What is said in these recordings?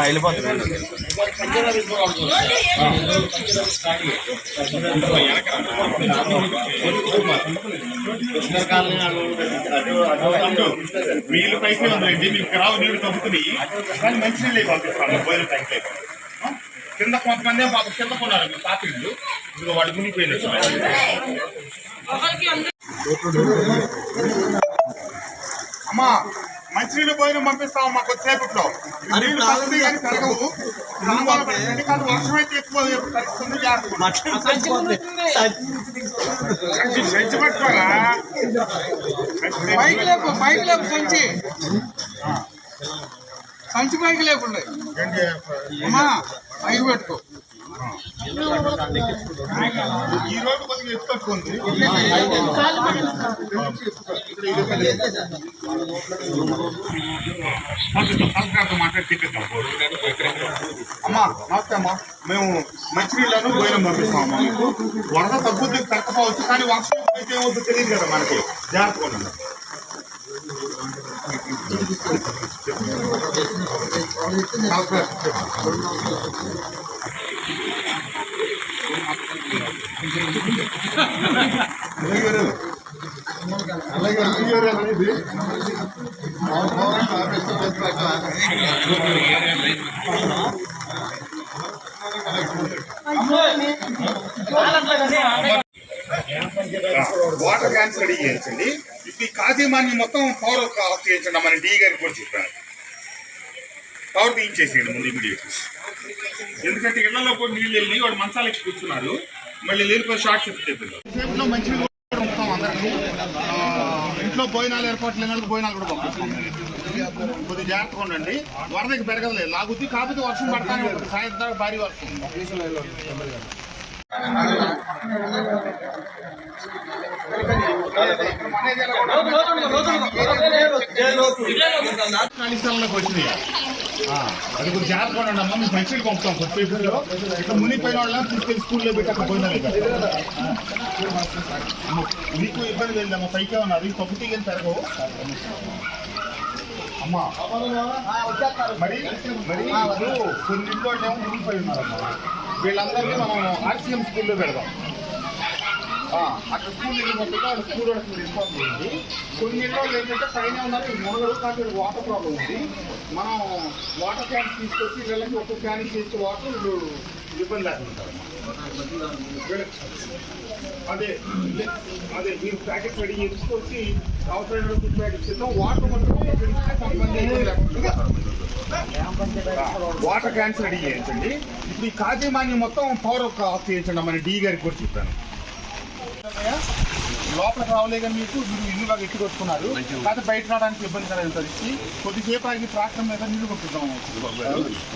వెళ్ళిపోతుంది వీళ్ళు పైకి ఉందండి మీకు రావు నీళ్ళు తగ్గుతున్నాయి కానీ మంచి నీళ్ళు పంపిస్తాను బోయిల పైకి ఆ? కింద కొంతమంది మాకు కింద కొన్నారు మీ పాత ఇల్లు. ఇదిగో వాడు మునిగిపోయినట్టు అమ్మా మంచినీళ్ళు పోయిన పంపిస్తాం మాకు కొద్దిసేపట్లో నీళ్ళు తగ్గుతాయి కానీ పెరగవు. వర్షం అయితే ఎక్కువ సంచి పట్టుకోరా పైకి లేపు పైకి లేపు సంచి. సంచి పైకి లేకుండా. అమ్మా పైకి పెట్టుకో. ఈ రోజు కొద్దిగా అమ్మా నమస్తే అమ్మా. మేము మంచినీళ్ళను భోజనం పంపిస్తాం మీకు. వరద తగ్గుద్ది తగ్గపోవచ్చు కానీ వర్షం అయితే ఏమవుతుందో తెలియదు కదా మనకి. జాగ్రత్తగా ఉండండి. కలెక్టర్ అలాగే గారు అలాగే గారు మీ గారు అనేది వాటర్ క్యాన్స్ రెడీ చేయించండి ఇప్పుడు ఈ కాజీమాన్ని మొత్తం పవర్ ఆఫ్ చేయించండి. మన డీ గారికి కూడా చెప్పాను పవర్ తీయించేసేయండి ముందు ఇమీడియట్ ఎందుకంటే ఇళ్ళలో కూడా నీళ్ళు వెళ్ళి వాడు మంచాలకి కూర్చున్నాడు. కూర్చున్నారు మళ్ళీ లేనిపోయి షార్ట్ అందరికీ ఆ, ఇంట్లో భోజనాలు ఏర్పాటు లేని భోజనాలు కూడా పంపిస్తాం కొద్దిగా జాగ్రత్తగా ఉండండి వరదకి పెరగలేదు లాగుద్ది కాకపోతే వర్షం పడతానే ఉంటుంది సాయంత్రం భారీ వర్షం ఖాళీ స్థలంలోకి వచ్చినాయి అది కొంచెం జాగ్రత్తగా ఉండండి అమ్మ మీకు మంచిగా పంపుతాం. కొద్దిసేపులో ఇట్లా మునిగిపోయిన వాళ్ళని తీసుకెళ్ళి స్కూల్లో పెట్టి అక్కడ పోయినా లేదా అమ్మ, మీకు ఇబ్బంది లేదమ్మా పైకే ఉన్నారు తప్పు తీగని పెరగవు అమ్మా మరి మరి కొన్ని ఇంట్లో ఏమో మునిగిపోయి ఉన్నారమ్మా. వీళ్ళందరినీ మనం ఆర్సీఎం స్కూల్లో పెడదాం. అక్కడ స్కూల్ వెళ్ళినట్టుగా వాళ్ళు స్కూల్ వాళ్ళకి రెస్పాన్స్ చేయండి. కొన్ని ఇళ్ళు ఏంటంటే పైన ఉన్నారు మొదలు కాబట్టి వాటర్ ప్రాబ్లం ఉంది. మనం వాటర్ క్యాన్ తీసుకొచ్చి వీళ్ళకి ఒక క్యాన్ తీసుకు వాటర్ వీళ్ళు ఇబ్బంది లేకుంటారు అదే అదే మీరు ప్యాకెట్ రెడీ చేసుకొచ్చి అవసరమైన ఫుడ్ ప్యాకెట్స్ ఇద్దాం వాటర్ మాత్రం వాటర్ క్యాన్స్ రెడీ చేయించండి. ఇప్పుడు ఈ కాజీమాన్యం మొత్తం పవర్ ఆఫ్ చేయించండి మన డీ గారికి కూడా చెప్పాను. లోపలికి రావలే కానీ మీకు మీరు ఇల్లు బాగా ఎట్టి కొట్టుకున్నారు. కాకపోతే బయట రావడానికి ఇబ్బంది పరిస్థితి కొద్దిసేపు ఆగి ట్రాక్టర్ మీద నీళ్ళు పంపిద్దాం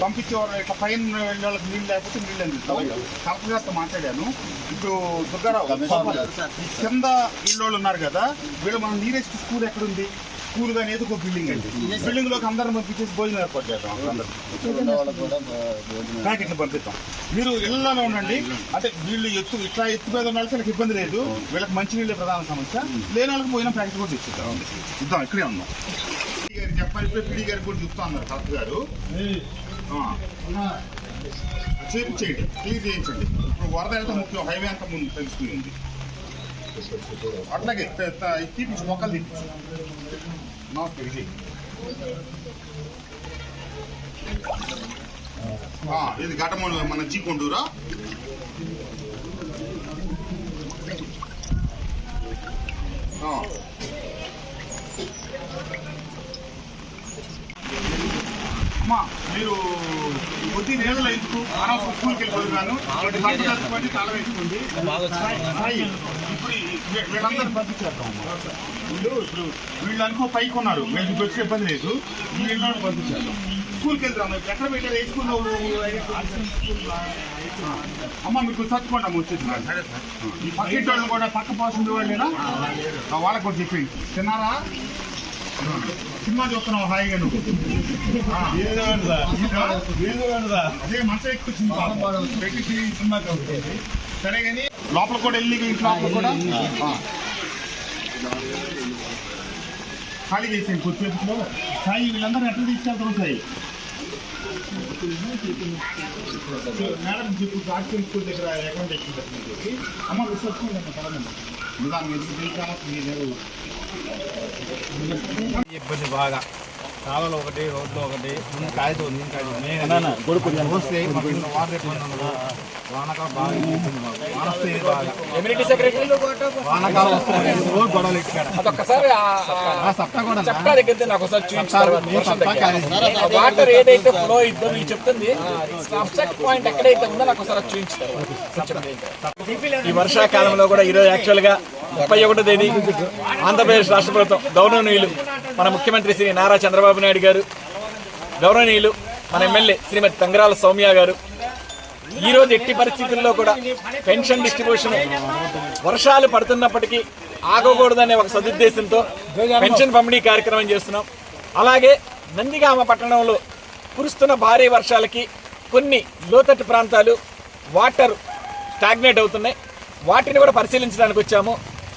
పంపించేవారు ఇట్లా పైన వెళ్ళే వాళ్ళకి నీళ్ళు లేకపోతే నీళ్ళు అందిస్తాం కలెక్టర్ గారితో మాట్లాడాను. ఇప్పుడు దుర్గారావు కింద ఇళ్ళు ఉన్నారు కదా వీళ్ళు మన నీరెస్ట్ స్కూల్ ఎక్కడుంది? స్కూల్ కానీ ఏదో ఒక బిల్డింగ్ అండి. బిల్డింగ్లోకి అందరం పంపించేసి భోజనం ఏర్పాటు చేద్దాం. ప్యాకెట్లు పంపిస్తాం. మీరు ఇళ్ళలో ఉండండి. అంటే వీళ్ళు ఎత్తు ఇట్లా ఎత్తు మీద ఉన్న వాళ్ళకి ఇబ్బంది లేదు. వీళ్ళకి మంచి నీళ్ళే ప్రధాన సమస్య. లేని వాళ్ళకి పోయిన ప్యాకెట్ కూడా తెచ్చిద్దాం. ఇద్దాం ఇక్కడే ఉందాం చెప్పాలి ఇప్పుడే పిడి గారికి కూడా చెప్తా అన్నారు కలెక్టర్ గారు. క్లియర్ చేయించండి. ఇప్పుడు వరద ఎంత ముఖ్యం? హైవే అంత ముందు తెలుసుకుంది అట్లాగే త- తీపించు మొక్కలు తీపించు నమస్తే విజయ్ ఇది ఘటమూడు మన జీకొండూరా ఆ. అమ్మా మీరు కొద్ది నేలలో ఎందుకు అనవసరం స్కూల్కి వెళ్ళిపోతున్నాను బట్టలు కట్టుకోండి తల వేసుకోండి సాయి, ఇప్పుడు ఈ- వీళ్ళందరూ పంపించేద్దాం. వీళ్ళు ఇప్పుడు వీళ్ళు అనుకో పైకి ఉన్నారు. ఇప్పుడు వచ్చే ఇబ్బంది లేదు. ఈ వీళ్ళని పంపించేద్దాం. స్కూల్కి వెళ్తాం మీరు ఎక్కడ పెట్టారు ఏ స్కూల్లో? అమ్మ మీకు చచ్చుకోండి అమ్మ వచ్చేది ఈ పక్కింటి వాళ్ళు కూడా పక్క పోసిన వాళ్ళేనా వాళ్ళకి కూడా చెప్పండి తిన్నారా? సినిమా చూస్తున్నావు హాయిగా నువ్వు. అదే మంచం ఎక్కువ సినిమా పెట్టి సినిమా సరే కానీ లోపల కూడా వెళ్ళి ఇంటి లోపల కూడా. ఖాళీ చేసేయండి కొద్దిసేపులో సాయి వీళ్ళందరూ ఎట్లా తీసుకెళ్తారు సాయి? మేడం చెప్పు డాక్టర్ స్కూల్ దగ్గర అకౌంట్ ఎక్కింది అమ్మ విశ్వసం పడమండి నిదానం ఎందుకు తెలియక మీరు ఇబ్బంది బాగా. కాలువలు ఒకటి రోడ్లు ఒకటి ముందు వస్తే వాటర్ ఇబ్బంది వానకాలం బాగా వాన వస్తే బాగా. వానకాలం రోజు గొడవలు ఇక్కడ సప్తా కూడా దగ్గర నాకు ఒకసారి చూపించారు వాటర్ ఏదైతే ఫ్లో ఇద్దో మీరు చెప్తుంది సబ్జెక్ట్ పాయింట్ ఎక్కడైతే ఉందో నాకు ఒకసారి చూపించారు ఈ వర్షాకాలంలో కూడా ఈరోజు యాక్చువల్గా ముప్పై ఒకటో తేదీ ఆంధ్రప్రదేశ్ రాష్ట్ర ప్రభుత్వం గౌరవనీయులు మన ముఖ్యమంత్రి శ్రీ నారా చంద్రబాబు నాయుడు గారు గౌరవనీయులు మన ఎమ్మెల్యే శ్రీమతి తంగరాల సౌమ్య గారు. ఈరోజు ఎట్టి పరిస్థితుల్లో కూడా పెన్షన్ డిస్ట్రిబ్యూషన్ వర్షాలు పడుతున్నప్పటికీ ఆగకూడదనే ఒక సదుద్దేశంతో పెన్షన్ పంపిణీ కార్యక్రమం చేస్తున్నాం. అలాగే నందిగామ పట్టణంలో కురుస్తున్న భారీ వర్షాలకి కొన్ని లోతట్టు ప్రాంతాలు వాటర్ స్టాగ్నేట్ అవుతున్నాయి. వాటిని కూడా పరిశీలించడానికి వచ్చాము.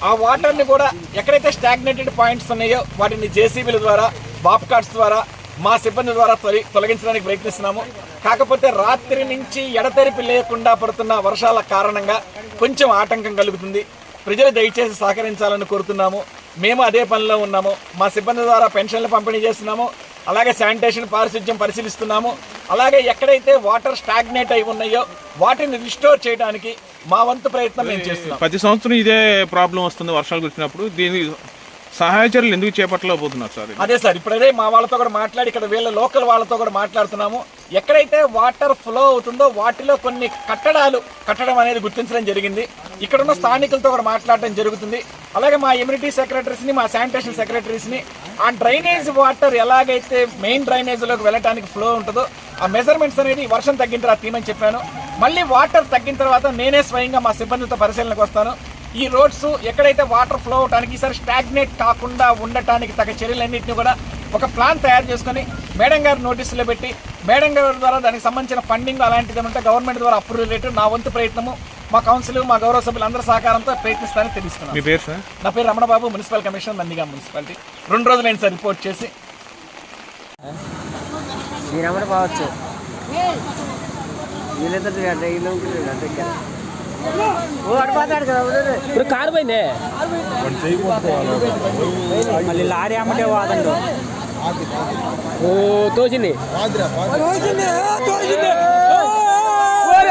ఆ వాటర్ని కూడా ఎక్కడైతే స్టాగ్నేటెడ్ పాయింట్స్ ఉన్నాయో వాటిని జేసీబీల ద్వారా బాప్ కార్డ్స్ ద్వారా మా సిబ్బంది ద్వారా తొలి తొలగించడానికి ప్రయత్నిస్తున్నాము. కాకపోతే రాత్రి నుంచి ఎడతెరిపి లేకుండా పడుతున్న వర్షాల కారణంగా కొంచెం ఆటంకం కలుగుతుంది. ప్రజలు దయచేసి సహకరించాలని కోరుతున్నాము. మేము అదే పనిలో ఉన్నాము. మా సిబ్బంది ద్వారా పెన్షన్లు పంపిణీ చేస్తున్నాము. అలాగే శానిటేషన్ పారిశుధ్యం పరిశీలిస్తున్నాము. అలాగే ఎక్కడైతే వాటర్ స్టాగ్నేట్ అయి ఉన్నాయో వాటిని రిస్టోర్ చేయడానికి మా వంతు ప్రయత్నం మేము చేస్తున్నాం. ప్రతి సంవత్సరం ఇదే ప్రాబ్లం వస్తుంది వర్షాలు కురిసినప్పుడు. దీని సహాయ చర్యలు ఎందుకు చేపట్టలేకపోతున్నారు సార్? అదే సార్ ఇప్పుడు అదే మా వాళ్ళతో కూడా మాట్లాడి ఇక్కడ వీళ్ళ లోకల్ వాళ్ళతో కూడా మాట్లాడుతున్నాము. ఎక్కడైతే వాటర్ ఫ్లో అవుతుందో వాటిలో కొన్ని కట్టడాలు కట్టడం అనేది గుర్తించడం జరిగింది. ఇక్కడ ఉన్న స్థానికులతో కూడా మాట్లాడడం జరుగుతుంది. అలాగే మా ఇమ్యూనిటీ సెక్రటరీస్ని మా శానిటేషన్ సెక్రటరీస్ని ఆ డ్రైనేజ్ వాటర్ ఎలాగైతే మెయిన్ డ్రైనేజ్లోకి వెళ్ళడానికి ఫ్లో ఉంటుందో ఆ మెజర్మెంట్స్ అనేది వర్షం తగ్గిన తర్వాత తీయమని చెప్పాను. మళ్ళీ వాటర్ తగ్గిన తర్వాత నేనే స్వయంగా మా సిబ్బందితో పరిశీలనకు వస్తాను. ఈ రోడ్స్ ఎక్కడైతే వాటర్ ఫ్లో అవడానికి ఈసారి స్టాగ్నేట్ కాకుండా ఉండటానికి తగ్గ చర్యలన్నింటినీ కూడా ఒక ప్లాన్ తయారు చేసుకొని మేడం గారు నోటీసులో పెట్టి మేడం గారి ద్వారా దానికి సంబంధించిన ఫండింగ్ అలాంటిది ఉంటే గవర్నమెంట్ ద్వారా అప్రూవ్ రిలేటెడ్ నా వంతు ప్రయత్నము. మా కౌన్సిల్ మా గౌరవ సభ్యులు అందరి సహకారంతో ప్రయత్నిస్తానని తెలుస్తున్నాను మీ పేరు సార్? నా పేరు రమణబాబు మున్సిపల్ కమిషనర్ నందిగా మున్సిపాలిటీ. రెండు రోజులు నేను సార్ రిపోర్ట్ చేసి. ఇప్పుడు కారు పోయిందే? మళ్ళీ లారీ అమ్మటే వాదండు ఓ తోచింది ఓరే,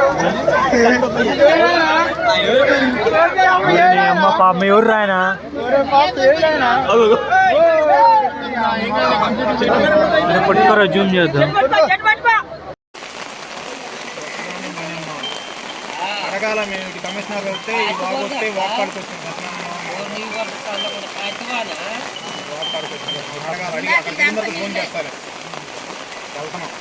ఉరు, ఉరు, ఉరు, ఉరు. ఏయ్, ఏయ్, ఏయ్. ఎడొచ్చిండ్రా నీ అమ్మ వీడియో తీయండి తప్పకుండా కానీ వీడియో తీసి అమ్మ పాప ఎవరు రాయన పట్టుకోరా జూమ్ చేద్దాం అడగాల మేము ఇటు కమిషనర్ వెళ్తే ఈ బాగొస్తే వాకాడికి వస్తుంది అడగాలి అడిగి అక్కడ దిగిన తర్వాత ఫోన్ చేస్తారు వెళ్తున్నాం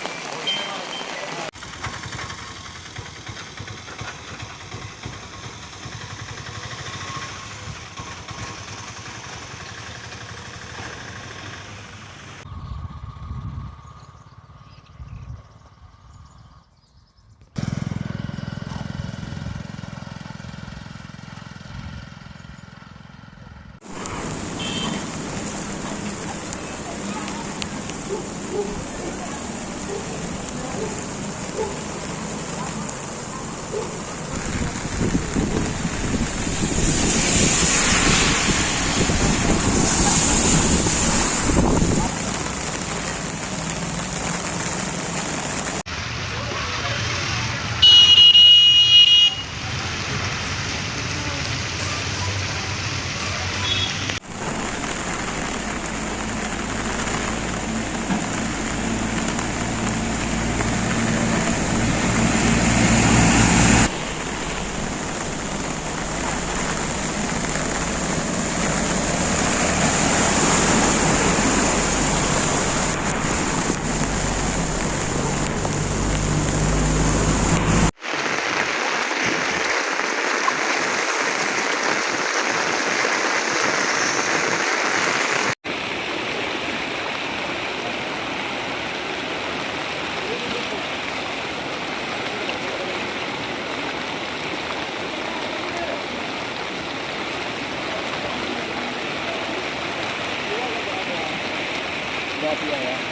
copy of.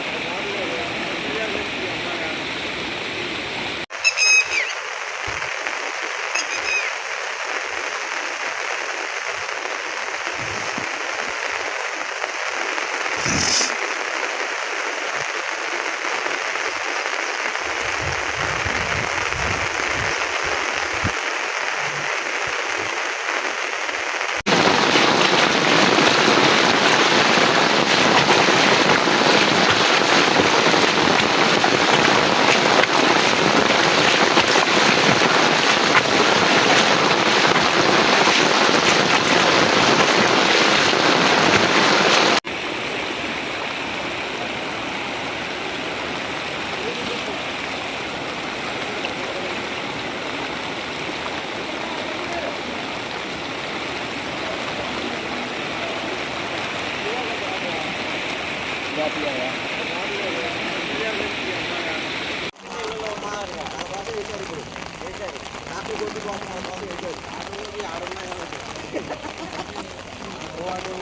ఏడదాకా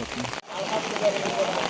వచ్చింది నీళ్ళు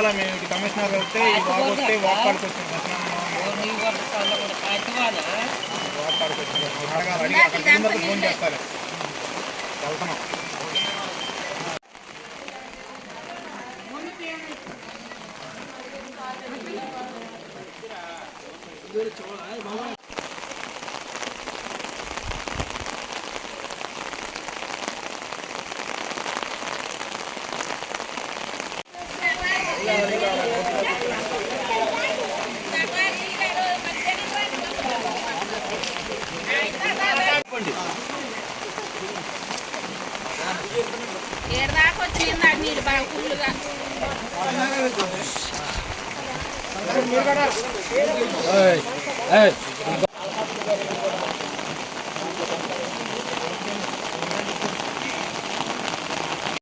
అడగాల మేము కమిషనర్ వెళ్తే ఈ వాగు వస్తే వాక్ పాడుకు వచ్చింది వాక్ పాడుకు వచ్చింది అడగాలి అడిగి అక్కడ ఫోన్ చేస్తారు వెళ్తున్నాం. ఏడదాకా 哎哎。